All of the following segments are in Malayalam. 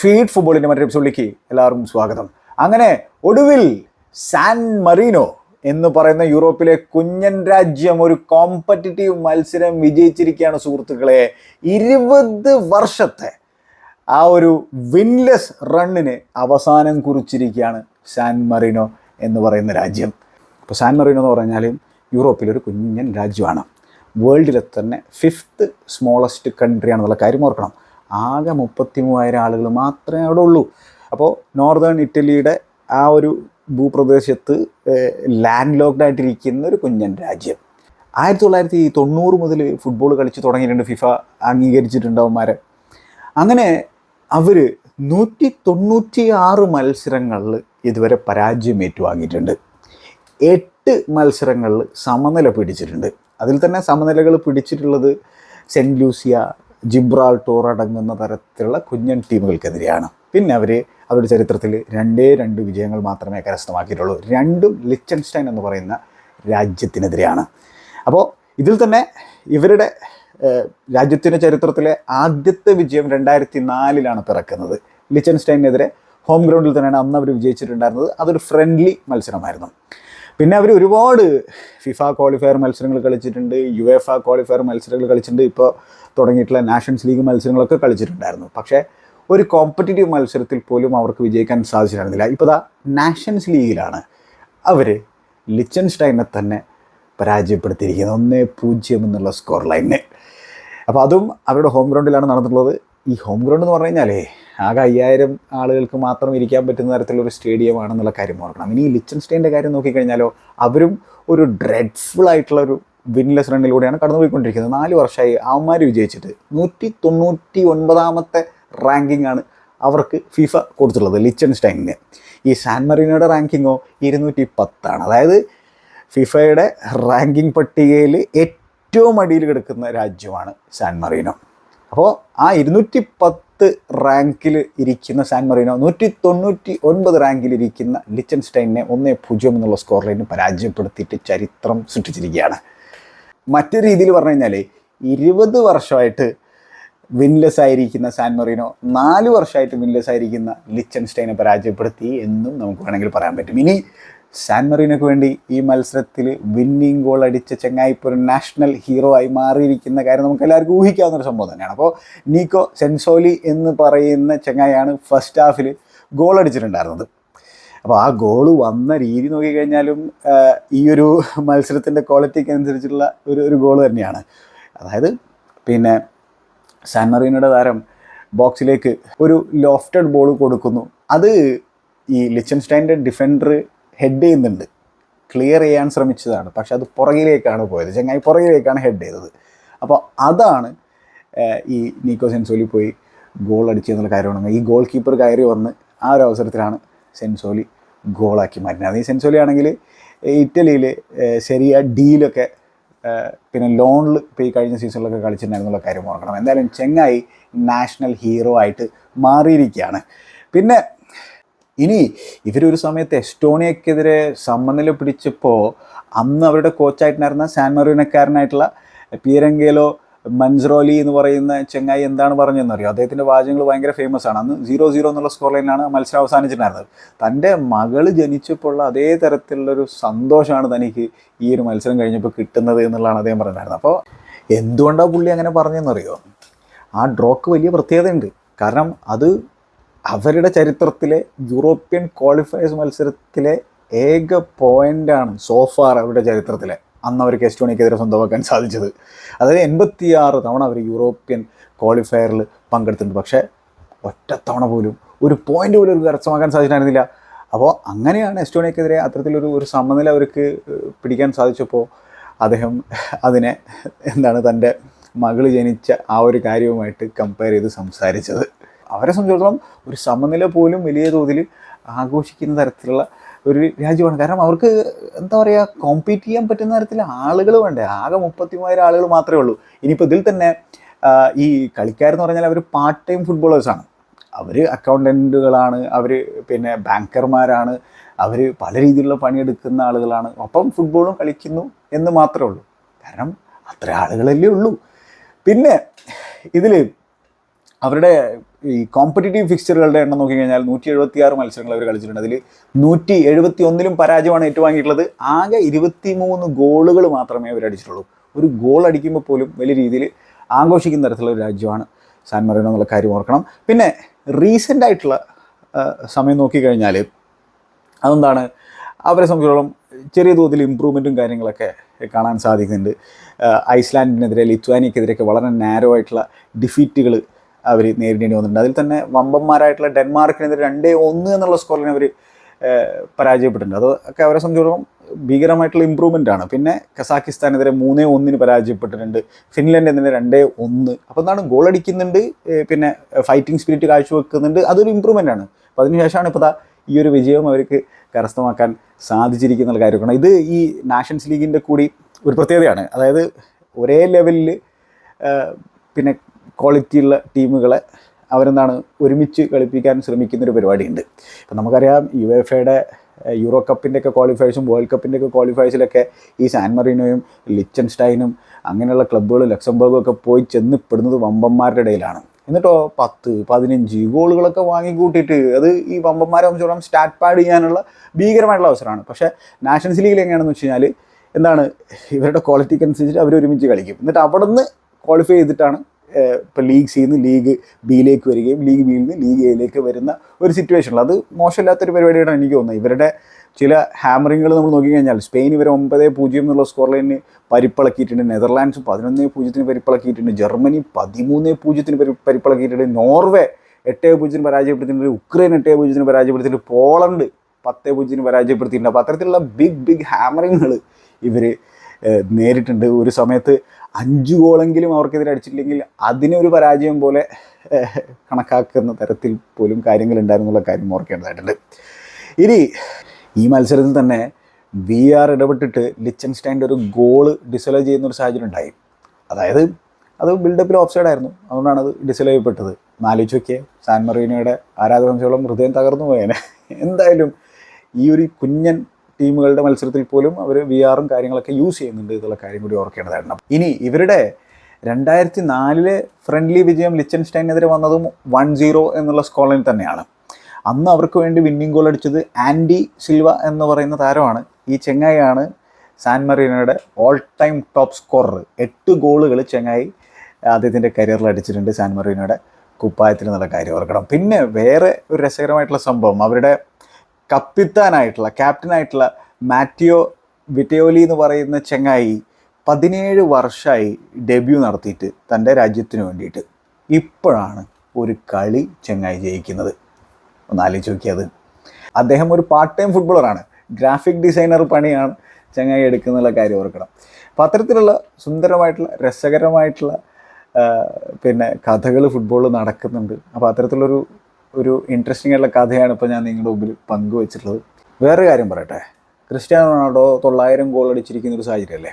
ഫീഡ് ഫുട്ബോളിന്റെ മറ്റൊരു എപ്പിസോഡിലേക്ക് എല്ലാവർക്കും സ്വാഗതം. അങ്ങനെ ഒടുവിൽ സാൻ മറീനോ എന്ന് പറയുന്ന യൂറോപ്പിലെ കുഞ്ഞൻ രാജ്യം ഒരു കോമ്പറ്റിറ്റീവ് മത്സരം വിജയിച്ചിരിക്കുകയാണ് സുഹൃത്തുക്കളെ. ഇരുപത് വർഷത്തെ ആ ഒരു വിൻലെസ് റണ്ണിന് അവസാനം കുറിച്ചിരിക്കുകയാണ് സാൻ മറീനോ എന്ന് പറയുന്ന രാജ്യം. അപ്പോൾ സാൻ മറീനോ എന്ന് പറഞ്ഞാൽ യൂറോപ്പിലൊരു കുഞ്ഞൻ രാജ്യമാണ്. വേൾഡിലെ തന്നെ ഫിഫ്ത്ത് സ്മോളസ്റ്റ് കൺട്രിയാണെന്നുള്ള കാര്യം ഓർക്കണം. ആകെ മുപ്പത്തി മൂവായിരം ആളുകൾ മാത്രമേ അവിടെ ഉള്ളൂ. അപ്പോൾ നോർത്തേൺ ഇറ്റലിയുടെ ആ ഒരു ഭൂപ്രദേശത്ത് ലാൻഡ് ലോക്ക്ഡ് ആയിട്ടിരിക്കുന്ന ഒരു കുഞ്ഞൻ രാജ്യം. ആയിരത്തി തൊള്ളായിരത്തി തൊണ്ണൂറ് മുതൽ ഫുട്ബോൾ കളിച്ച് തുടങ്ങിയിട്ടുണ്ട് ഫിഫ അംഗീകരിച്ചിട്ടുണ്ടാവുമാരെ. അങ്ങനെ അവർ നൂറ്റി തൊണ്ണൂറ്റി ആറ് മത്സരങ്ങളിൽ ഇതുവരെ പരാജയം ഏറ്റുവാങ്ങിയിട്ടുണ്ട് എട്ട് മത്സരങ്ങളിൽ സമനില പിടിച്ചിട്ടുണ്ട്. അതിൽ തന്നെ സമനിലകൾ പിടിച്ചിട്ടുള്ളത് സെന്റ് ലൂസിയ ജിബ്രാൾട്ടോർ അടങ്ങുന്ന തരത്തിലുള്ള കുഞ്ഞൻ ടീമുകൾക്കെതിരെയാണ്. പിന്നെ അവർ അവരുടെ ചരിത്രത്തിൽ രണ്ടേ രണ്ട് വിജയങ്ങൾ മാത്രമേ കരസ്ഥമാക്കിയിട്ടുള്ളൂ. രണ്ടും ലിച്ചൻസ്റ്റൈൻ എന്ന് പറയുന്ന രാജ്യത്തിനെതിരെയാണ്. അപ്പോൾ ഇതിൽ തന്നെ ഇവരുടെ രാജ്യത്തിന്റെ ചരിത്രത്തിലെ ആദ്യത്തെ വിജയം രണ്ടായിരത്തി നാലിലാണ് പിറക്കുന്നത്. ലിച്ചൻസ്റ്റൈനെതിരെ ഹോം ഗ്രൗണ്ടിൽ തന്നെയാണ് അന്ന് അവർ വിജയിച്ചിട്ടുണ്ടായിരുന്നത്. അതൊരു ഫ്രണ്ട്ലി മത്സരമായിരുന്നു. പിന്നെ അവർ ഒരുപാട് ഫിഫ ക്വാളിഫയർ മത്സരങ്ങൾ കളിച്ചിട്ടുണ്ട് യു എഫ് ക്വാളിഫയർ മത്സരങ്ങൾ കളിച്ചിട്ടുണ്ട്. ഇപ്പോൾ തുടങ്ങിയിട്ടുള്ള നാഷൻസ് ലീഗ് മത്സരങ്ങളൊക്കെ കളിച്ചിട്ടുണ്ടായിരുന്നു. പക്ഷേ ഒരു കോമ്പറ്റീറ്റീവ് മത്സരത്തിൽ പോലും അവർക്ക് വിജയിക്കാൻ സാധിച്ചിട്ടുണ്ടായിരുന്നില്ല ഇപ്പോൾ ദാ നാഷൻസ് ലീഗിലാണ് അവർ ലിച്ചൻസ്റ്റൈനെ തന്നെ പരാജയപ്പെടുത്തിയിരിക്കുന്നത്. ഒന്നേ പൂജ്യം എന്നുള്ള സ്കോർ ലൈനിന് അപ്പോൾ അതും അവരുടെ ഹോം ഗ്രൗണ്ടിലാണ് നടന്നിട്ടുള്ളത്. ഈ ഹോം ഗ്രൗണ്ട് എന്ന് പറഞ്ഞു കഴിഞ്ഞാലേ ആകെ അയ്യായിരം ആളുകൾക്ക് മാത്രം ഇരിക്കാൻ പറ്റുന്ന തരത്തിലുള്ള സ്റ്റേഡിയമാണെന്നുള്ള കാര്യം ഓർക്കണം. ഇനി ലിച്ചൻസ്റ്റൈന്റെ കാര്യം നോക്കിക്കഴിഞ്ഞാലോ അവരും ഒരു ഡ്രെഡ്ഫുൾ ആയിട്ടുള്ള ഒരു വിൻലെസ് റണ്ണിലൂടെയാണ് കടന്നുപോയിക്കൊണ്ടിരിക്കുന്നത്. നാല് വർഷമായി അവന്മാർ വിജയിച്ചിട്ട് നൂറ്റി തൊണ്ണൂറ്റി ഒൻപതാമത്തെ റാങ്കിങ് ആണ് അവർക്ക് ഫിഫ കൊടുത്തിട്ടുള്ളത് ലിച്ചൻസ്റ്റൈനിന് ഈ സാൻ മറീനോയുടെ റാങ്കിങ്ങോ ഇരുന്നൂറ്റി പത്താണ് അതായത് ഫിഫയുടെ റാങ്കിംഗ് പട്ടികയിൽ ഏറ്റവും അടിയിൽ കിടക്കുന്ന രാജ്യമാണ് സാൻ മറീനോ. അപ്പോൾ ആ ഇരുന്നൂറ്റി പത്ത് റാങ്കിൽ ഇരിക്കുന്ന സാൻ മറീനോ നൂറ്റി തൊണ്ണൂറ്റി ഒൻപത് റാങ്കിൽ ഇരിക്കുന്ന ലിച്ചൻസ്റ്റൈനെ ഒന്നേ പൂജ്യം എന്നുള്ള സ്കോർ ലൈന് പരാജയപ്പെടുത്തിയിട്ട് ചരിത്രം സൃഷ്ടിച്ചിരിക്കുകയാണ്. മറ്റൊരു രീതിയിൽ പറഞ്ഞു കഴിഞ്ഞാൽ ഇരുപത് വർഷമായിട്ട് വിൻലെസ് ആയിരിക്കുന്ന സാൻ മറീനോ നാല് വർഷമായിട്ട് വിൻലെസ് ആയിരിക്കുന്ന ലിച്ചൻസ്റ്റൈനെ പരാജയപ്പെടുത്തി എന്നും നമുക്ക് വേണമെങ്കിൽ പറയാൻ പറ്റും. ഇനി സാൻ മറീനോക്ക് വേണ്ടി ഈ മത്സരത്തിൽ വിന്നിങ് ഗോൾ അടിച്ച ചെങ്ങായി നാഷണൽ ഹീറോ ആയി മാറിയിരിക്കുന്ന കാര്യം നമുക്ക് എല്ലാവർക്കും ഊഹിക്കാവുന്ന ഒരു സംഭവം തന്നെയാണ്. അപ്പോൾ നീക്കോ സെൻസോലി എന്ന് പറയുന്ന ചെങ്ങായാണ് ഫസ്റ്റ് ഹാഫിൽ ഗോൾ അടിച്ചിട്ടുണ്ടായിരുന്നത്. അപ്പോൾ ആ ഗോൾ വന്ന രീതി നോക്കിക്കഴിഞ്ഞാലും ഈ ഒരു മത്സരത്തിന്റെ ക്വാളിറ്റിക്ക് അനുസരിച്ചുള്ള ഒരു ഒരു ഗോൾ തന്നെയാണ്. അതായത് പിന്നെ സാൻമറീനയുടെ താരം ബോക്സിലേക്ക് ഒരു ലോഫ്റ്റഡ് ബോൾ കൊടുക്കുന്നു. അത് ഈ ലിച്ചൻസ്റ്റൈന്റെ ഡിഫൻഡർ ഹെഡ് ചെയ്യുന്നുണ്ട്. ക്ലിയർ ചെയ്യാൻ ശ്രമിച്ചതാണ്. പക്ഷെ അത് പുറകിലേക്കാണ് പോയത്. ചങ്ങായി പുറകിലേക്കാണ് ഹെഡ് ചെയ്തത്. അപ്പോൾ അതാണ് ഈ നീക്കോ സെൻസോലി പോയി ഗോൾ അടിച്ചെന്നുള്ള കാര്യമാണ് ഈ ഗോൾ കീപ്പർ കയറി വന്ന് ആ ഒരു അവസരത്തിലാണ് സെൻസോലി ഗോളാക്കി മാറ്റുന്നത്. അത് സെൻസോലി ആണെങ്കിൽ ഇറ്റലിയിൽ ശരിയ ഡീലൊക്കെ പിന്നെ ലോണിൽ ഇപ്പോൾ ഈ കഴിഞ്ഞ സീസണിലൊക്കെ കളിച്ചിട്ടുണ്ടായിരുന്നുള്ള കാര്യം ഓർക്കണം. എന്തായാലും ചെങ്ങായി നാഷണൽ ഹീറോ ആയിട്ട് മാറിയിരിക്കുകയാണ്. പിന്നെ ഇനി ഇവരൊരു സമയത്ത് എസ്റ്റോണിയക്കെതിരെ സമനില പിടിച്ചപ്പോൾ അന്ന് അവരുടെ കോച്ചായിട്ടുണ്ടായിരുന്ന സാൻ മറീനക്കാരനായിട്ടുള്ള പിയരങ്കേലോ മൻസ്റോലി എന്ന് പറയുന്ന ചെങ്ങായി എന്താണ് പറഞ്ഞതെന്നറിയോ? അദ്ദേഹത്തിന്റെ വാചകങ്ങൾ ഭയങ്കര ഫേമസ് ആണ്. അന്ന് സീറോ സീറോ എന്നുള്ള സ്കോർ ലൈനിലാണ് മത്സരം അവസാനിച്ചിട്ടുണ്ടായിരുന്നത്. തന്റെ മകൾ ജനിച്ചപ്പോൾ ഉള്ള അതേ തരത്തിലുള്ളൊരു സന്തോഷമാണ് തനിക്ക് ഈ ഒരു മത്സരം കഴിഞ്ഞപ്പോൾ കിട്ടുന്നത് എന്നുള്ളതാണ് അദ്ദേഹം പറഞ്ഞിട്ടുണ്ടായിരുന്നത് അപ്പോൾ എന്തുകൊണ്ടാണ് പുള്ളി അങ്ങനെ പറഞ്ഞതെന്നറിയോ? ആ ഡ്രോക്ക് വലിയ പ്രത്യേകതയുണ്ട്. കാരണം അത് അവരുടെ ചരിത്രത്തിലെ യൂറോപ്യൻ ക്വാളിഫയേഴ്സ് മത്സരത്തിലെ ഏക പോയിന്റാണ് സോഫാർ അവരുടെ ചരിത്രത്തിലെ. അന്ന് അവർക്ക് എസ്റ്റോണിയക്കെതിരെ സ്വന്തമാക്കാൻ സാധിച്ചത്. അതായത് എൺപത്തിയാറ് തവണ അവർ യൂറോപ്യൻ ക്വാളിഫയറിൽ പങ്കെടുത്തിട്ടുണ്ട്. പക്ഷേ ഒറ്റത്തവണ പോലും ഒരു പോയിന്റ് പോലും ഒരു കരസ്ഥമാക്കാൻ സാധിച്ചിട്ടുണ്ടായിരുന്നില്ല. അപ്പോൾ അങ്ങനെയാണ് എസ്റ്റോണിയക്കെതിരെ അത്തരത്തിലൊരു ഒരു സമനില അവർക്ക് പിടിക്കാൻ സാധിച്ചപ്പോൾ അദ്ദേഹം അതിനെ എന്താണ് തന്റെ മകൾ ജനിച്ച ആ ഒരു കാര്യവുമായിട്ട് കമ്പയർ ചെയ്ത് സംസാരിച്ചത്. അവരെ സംബന്ധിച്ചിടത്തോളം ഒരു സമനില പോലും വലിയ തോതിൽ ആഘോഷിക്കുന്ന തരത്തിലുള്ള ഒരു രാജ്യമാണ്. കാരണം അവർക്ക് എന്താ പറയുക കോമ്പീറ്റ് ചെയ്യാൻ പറ്റുന്ന തരത്തിൽ ആളുകൾ വേണ്ടേ? ആകെ മുപ്പത്തി മൂവായിരം ആളുകൾ മാത്രമേ ഉള്ളൂ. ഇനിയിപ്പോൾ ഇതിൽ തന്നെ ഈ കളിക്കാർ എന്ന് പറഞ്ഞാൽ അവർ പാർട്ട് ടൈം ഫുട്ബോളേഴ്സാണ് അവർ അക്കൗണ്ടന്റുകളാണ് അവർ പിന്നെ ബാങ്കർമാരാണ് അവർ പല രീതിയിലുള്ള പണിയെടുക്കുന്ന ആളുകളാണ്. ഒപ്പം ഫുട്ബോളും കളിക്കുന്നു എന്ന് മാത്രമേ ഉള്ളൂ. കാരണം അത്ര ആളുകളല്ലേ ഉള്ളൂ. പിന്നെ ഇതിൽ അവരുടെ ഈ കോമ്പറ്റീറ്റീവ് ഫിക്സ്ചറുകളുടെ എണ്ണം നോക്കിക്കഴിഞ്ഞാൽ നൂറ്റി എഴുപത്തി ആറ് മത്സരങ്ങൾ അവർ കളിച്ചിട്ടുണ്ട്. അതിൽ നൂറ്റി എഴുപത്തി ഒന്നിലും പരാജയമാണ് ഏറ്റുവാങ്ങിയിട്ടുള്ളത്. ആകെ ഇരുപത്തി മൂന്ന് ഗോളുകൾ മാത്രമേ അവർ അടിച്ചിട്ടുള്ളൂ. ഒരു ഗോൾ അടിക്കുമ്പോൾ പോലും വലിയ രീതിയിൽ ആഘോഷിക്കുന്ന തരത്തിലുള്ള ഒരു രാജ്യമാണ് സാൻ മറീനോ എന്നുള്ള കാര്യം ഓർക്കണം. പിന്നെ റീസെന്റ് ആയിട്ടുള്ള സമയം നോക്കിക്കഴിഞ്ഞാൽ അതെന്താണ്? അവരെ സംബന്ധിച്ചിടത്തോളം ചെറിയ തോതിൽ ഇമ്പ്രൂവ്മെന്റും കാര്യങ്ങളൊക്കെ കാണാൻ സാധിക്കുന്നുണ്ട്. ഐസ്ലാൻഡിനെതിരെ ലിത്വാനിയക്കെതിരെയൊക്കെ വളരെ നാരോ ആയിട്ടുള്ള ഡിഫീറ്റുകൾ അവർ നേരിടേണ്ടി വന്നിട്ടുണ്ട്. അതിൽ തന്നെ വമ്പന്മാരായിട്ടുള്ള ഡെൻമാർക്കിനെതിരെ രണ്ടേ ഒന്ന് എന്നുള്ള സ്കോറിനെ അവർ പരാജയപ്പെട്ടിട്ടുണ്ട്. അതൊക്കെ അവരെ സംബന്ധിച്ചിടത്തോളം ഭീകരമായിട്ടുള്ള ഇമ്പ്രൂവ്മെന്റ് ആണ്. പിന്നെ കസാക്കിസ്ഥാനെതിരെ മൂന്നേ ഒന്നിന് പരാജയപ്പെട്ടിട്ടുണ്ട്. ഫിൻലൻഡ് ഫിൻലൻഡിനെതിരെ രണ്ടേ ഒന്ന്. അപ്പോൾ എന്താണ് ഗോൾ അടിക്കുന്നുണ്ട് പിന്നെ ഫൈറ്റിംഗ് സ്പിരിറ്റ് കാഴ്ചവെക്കുന്നുണ്ട്. അതൊരു ഇമ്പ്രൂവ്മെന്റ് ആണ്. അപ്പോൾ അതിനുശേഷമാണ് ഇപ്പോൾ ഈ ഒരു വിജയം അവർക്ക് കരസ്ഥമാക്കാൻ സാധിച്ചിരിക്കുന്ന കാര്യമാണ് ഇത് ഈ നാഷൻസ് ലീഗിന്റെ കൂടി ഒരു പ്രത്യേകതയാണ്. അതായത് ഒരേ ലെവലിൽ പിന്നെ ക്വാളിറ്റിയുള്ള ടീമുകളെ അവരെന്താണ് ഒരുമിച്ച് കളിപ്പിക്കാൻ ശ്രമിക്കുന്ന ഒരു പരിപാടിയുണ്ട്. ഇപ്പം നമുക്കറിയാം യു എഫ് എയുടെ യൂറോ കപ്പിന്റെ ഒക്കെ ക്വാളിഫയേഴ്സും വേൾഡ് കപ്പിന്റെ ഒക്കെ ക്വാളിഫയേഴ്സിലൊക്കെ ഈ സാൻ മറീനോയും ലിച്ചൻസ്റ്റൈനും അങ്ങനെയുള്ള ക്ലബ്ബുകൾ ലക്സംബർഗും ഒക്കെ പോയി ചെന്നിപ്പെടുന്നത് വമ്പന്മാരുടെ ഇടയിലാണ്. എന്നിട്ടോ പത്ത് പതിനഞ്ച് ഗോളുകളൊക്കെ വാങ്ങിക്കൂട്ടിയിട്ട് അത് ഈ വമ്പന്മാരെ സംബന്ധിച്ചോളം സ്റ്റാറ്റ് പാഡ് ചെയ്യാനുള്ള ഭീകരമായിട്ടുള്ള അവസരമാണ്. പക്ഷേ നാഷൻസ് ലീഗിൽ എങ്ങനെയാണെന്ന് വെച്ച് കഴിഞ്ഞാൽ എന്താണ് ഇവരുടെ ക്വാളിറ്റിക്ക് അനുസരിച്ച് അവർ ഒരുമിച്ച് കളിക്കും. എന്നിട്ട് അവിടെ നിന്ന് ക്വാളിഫൈ ചെയ്തിട്ടാണ് ഇപ്പോൾ ലീഗ് സിയിൽ നിന്ന് ലീഗ് ബിയിലേക്ക് വരികയും ലീഗ് ബിയിൽ നിന്ന് ലീഗ് എയിലേക്ക് വരുന്ന ഒരു സിറ്റുവേഷനിൽ അത് മോശമില്ലാത്തൊരു പരിപാടിയാണ് എനിക്ക് തോന്നുന്നത്. ഇവരുടെ ചില ഹാമറിങ്ങൾ നമ്മൾ നോക്കിക്കഴിഞ്ഞാൽ സ്പെയിൻ ഇവർ ഒമ്പത് പൂജ്യം എന്നുള്ള സ്കോർ ലൈനിന് പരിപ്പിളക്കിയിട്ടുണ്ട്. നെതർലാൻഡ്സ് പതിനൊന്ന് പൂജ്യത്തിന് പരിപ്പിളക്കിയിട്ടുണ്ട്. ജർമ്മനി പതിമൂന്ന് പൂജ്യത്തിന് പരി പരിപ്പിളക്കിയിട്ടുണ്ട്. നോർവേ എട്ട് പൂജ്യത്തിന് പരാജയപ്പെടുത്തിയിട്ടുണ്ട്. ഉക്രൈൻ എട്ട് പൂജ്യത്തിന് പരാജയപ്പെടുത്തിയിട്ടുണ്ട്. പോളണ്ട് പത്ത് പൂജ്യത്തിന് പരാജയപ്പെടുത്തിയിട്ടുണ്ട്. അപ്പോൾ അത്തരത്തിലുള്ള ബിഗ് ബിഗ് ഹാമറിങ്ങൾ ഇവർ നേരിട്ടുണ്ട്. ഒരു സമയത്ത് അഞ്ച് ഗോളെങ്കിലും അവർക്കെതിരെ അടിച്ചിട്ടില്ലെങ്കിൽ അതിനൊരു പരാജയം പോലെ കണക്കാക്കുന്ന തരത്തിൽ പോലും കാര്യങ്ങൾ ഉണ്ടായിരുന്നുള്ള കാര്യം ഓർക്കേണ്ടതായിട്ടുണ്ട്. ഇനി ഈ മത്സരത്തിൽ തന്നെ വി ആർ ഇടപെട്ടിട്ട് ലിച്ചൻസ്റ്റൈന്റെ ഒരു ഗോൾ ഡിസലോ ചെയ്യുന്ന ഒരു സാഹചര്യം ഉണ്ടായി. അതായത് അത് ബിൽഡപ്പിൽ ഓഫ് സൈഡ് ആയിരുന്നു. അതുകൊണ്ടാണ് അത് ഡിസലോ ചെയ്യപ്പെട്ടത്. നാലോച്ച് വയ്ക്കുക സാൻ മറീനയുടെ ആരാധകംശോളം ഹൃദയം തകർന്നു പോയേനെ. എന്തായാലും ഈ ഒരു കുഞ്ഞൻ ടീമുകളുടെ മത്സരത്തിൽ പോലും അവർ വി ആറും കാര്യങ്ങളൊക്കെ യൂസ് ചെയ്യുന്നുണ്ട് എന്നുള്ള കാര്യം കൂടി ഓർക്കേണ്ടതാണ് ഇനി ഇവരുടെ രണ്ടായിരത്തി നാലിലെ ഫ്രണ്ട്ലി വിജയം ലിച്ചൻസ്റ്റൈനെതിരെ വന്നതും വൺ സീറോ എന്നുള്ള സ്കോളിൽ തന്നെയാണ്. അന്ന് അവർക്ക് വേണ്ടി വിന്നിംഗ് ഗോൾ അടിച്ചത് ആൻഡി സിൽവ എന്ന് പറയുന്ന താരമാണ്. ഈ ചെങ്ങായിയാണ് സാൻ മറീനോയുടെ ഓൾ ടൈം ടോപ്പ് സ്കോറർ എട്ട് ഗോളുകൾ ചെങ്ങായി അദ്ദേഹത്തിന്റെ കരിയറിൽ അടിച്ചിട്ടുണ്ട് സാൻ മറീനോയുടെ കുപ്പായത്തിൽ എന്നുള്ള കാര്യം ഓർക്കണം. പിന്നെ വേറെ ഒരു രസകരമായിട്ടുള്ള സംഭവം അവരുടെ കപ്പിത്താനായിട്ടുള്ള ക്യാപ്റ്റനായിട്ടുള്ള മാറ്റിയോ വിറ്റയോലി എന്ന് പറയുന്ന ചെങ്ങായി പതിനേഴ് വർഷമായി ഡെബ്യൂ നടത്തിയിട്ട് തന്റെ രാജ്യത്തിന് വേണ്ടിയിട്ട് ഇപ്പോഴാണ് ഒരു കളി ചെങ്ങായി ജയിക്കുന്നത്. ഒന്ന് ആലോചിച്ച് നോക്കിയത് അദ്ദേഹം ഒരു പാർട്ട് ടൈം ഫുട്ബോളറാണ് ഗ്രാഫിക് ഡിസൈനർ പണിയാണ് ചങ്ങായി എടുക്കുന്നുള്ള കാര്യം ഓർക്കണം. അപ്പോൾ അത്തരത്തിലുള്ള സുന്ദരമായിട്ടുള്ള രസകരമായിട്ടുള്ള പിന്നെ കഥകൾ ഫുട്ബോൾ നടക്കുന്നുണ്ട്. അപ്പോൾ അത്തരത്തിലുള്ളൊരു ഒരു ഇൻട്രസ്റ്റിംഗ് ആയിട്ടുള്ള കഥയാണ് ഇപ്പോൾ ഞാൻ നിങ്ങളുടെ മുമ്പിൽ പങ്കുവച്ചിട്ടുള്ളത്. വേറെ കാര്യം പറയട്ടെ. ക്രിസ്ത്യാനോ റൊണാൾഡോ തൊള്ളായിരം ഗോൾ അടിച്ചിരിക്കുന്ന ഒരു സാഹചര്യമല്ലേ?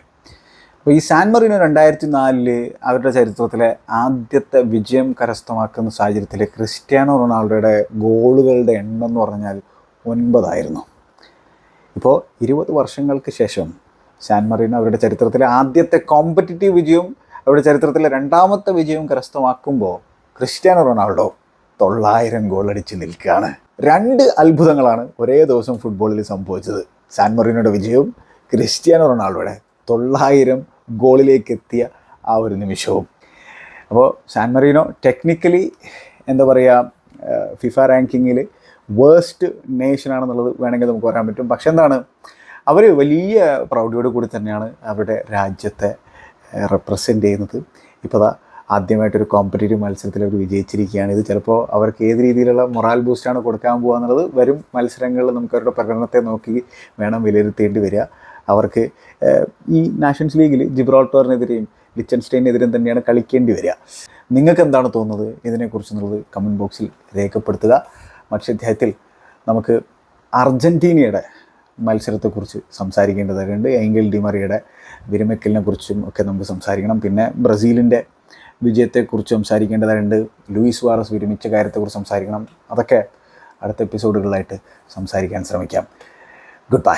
അപ്പോൾ ഈ സാൻ മറീനോ രണ്ടായിരത്തി നാലിൽ അവരുടെ ചരിത്രത്തിലെ ആദ്യത്തെ വിജയം കരസ്ഥമാക്കുന്ന സാഹചര്യത്തിൽ ക്രിസ്ത്യാനോ റൊണാൾഡോയുടെ ഗോളുകളുടെ എണ്ണം എന്ന് പറഞ്ഞാൽ ഒൻപതായിരുന്നു. ഇപ്പോൾ ഇരുപത് വർഷങ്ങൾക്ക് ശേഷം സാൻ മറീനോ അവരുടെ ചരിത്രത്തിലെ ആദ്യത്തെ കോമ്പറ്റിറ്റീവ് വിജയവും അവരുടെ ചരിത്രത്തിലെ രണ്ടാമത്തെ വിജയവും കരസ്ഥമാക്കുമ്പോൾ ക്രിസ്ത്യാനോ റൊണാൾഡോ തൊള്ളായിരം ഗോളടിച്ച് നിൽക്കുകയാണ്. രണ്ട് അത്ഭുതങ്ങളാണ് ഒരേ ദിവസം ഫുട്ബോളിൽ സംഭവിച്ചത്. സാൻ മറീനോയുടെ വിജയവും ക്രിസ്ത്യാനോ റൊണാൾഡോയുടെ തൊള്ളായിരം ഗോളിലേക്ക് എത്തിയ ആ ഒരു നിമിഷവും. അപ്പോൾ സാൻ മറീനോ ടെക്നിക്കലി എന്താ പറയുക ഫിഫ റാങ്കിങ്ങിൽ വേഴ്സ്റ്റ് നേഷൻ ആണെന്നുള്ളത് വേണമെങ്കിൽ നമുക്ക് പറയാൻ പറ്റും. പക്ഷെ എന്താണ് അവർ വലിയ പ്രൗഢിയോട് കൂടി തന്നെയാണ് അവരുടെ രാജ്യത്തെ റെപ്രസെന്റ് ചെയ്യുന്നത്. ഇപ്പോൾ ആദ്യമായിട്ടൊരു കോമ്പറ്റേറ്റീവ് മത്സരത്തിൽ അവർ വിജയിച്ചിരിക്കുകയാണ്. ഇത് ചിലപ്പോൾ അവർക്ക് ഏത് രീതിയിലുള്ള മൊറാൽ ബൂസ്റ്റാണ് കൊടുക്കാൻ പോകുക എന്നുള്ളത് വരും മത്സരങ്ങളിൽ നമുക്ക് അവരുടെ പ്രകടനത്തെ നോക്കി വേണം വിലയിരുത്തേണ്ടി വരിക. അവർക്ക് ഈ നാഷൻസ് ലീഗിൽ ജിബ്രോൾട്ടോറിനെതിരെയും ലിച്ചൻസ്റ്റൈനെതിരെയും തന്നെയാണ് കളിക്കേണ്ടി വരിക. നിങ്ങൾക്ക് എന്താണ് തോന്നുന്നത്? ഇതിനെക്കുറിച്ച് എന്നുള്ളത് കമന്റ് ബോക്സിൽ രേഖപ്പെടുത്തുക. മത്സ്യാധ്യായത്തിൽ നമുക്ക് അർജന്റീനയുടെ മത്സരത്തെക്കുറിച്ച് സംസാരിക്കേണ്ടതായിട്ടുണ്ട്. എങ്കിൽ ഡിമറിയുടെ വിരമിക്കലിനെ കുറിച്ചും ഒക്കെ നമുക്ക് സംസാരിക്കണം. പിന്നെ ബ്രസീലിന്റെ വിജയത്തെക്കുറിച്ച് സംസാരിക്കേണ്ടതായിട്ടുണ്ട്. ലൂയിസ് വാറസ് വിരമിച്ച കാര്യത്തെക്കുറിച്ച് സംസാരിക്കണം. അതൊക്കെ അടുത്ത എപ്പിസോഡുകളിലായിട്ട് സംസാരിക്കാൻ ശ്രമിക്കാം. Good bye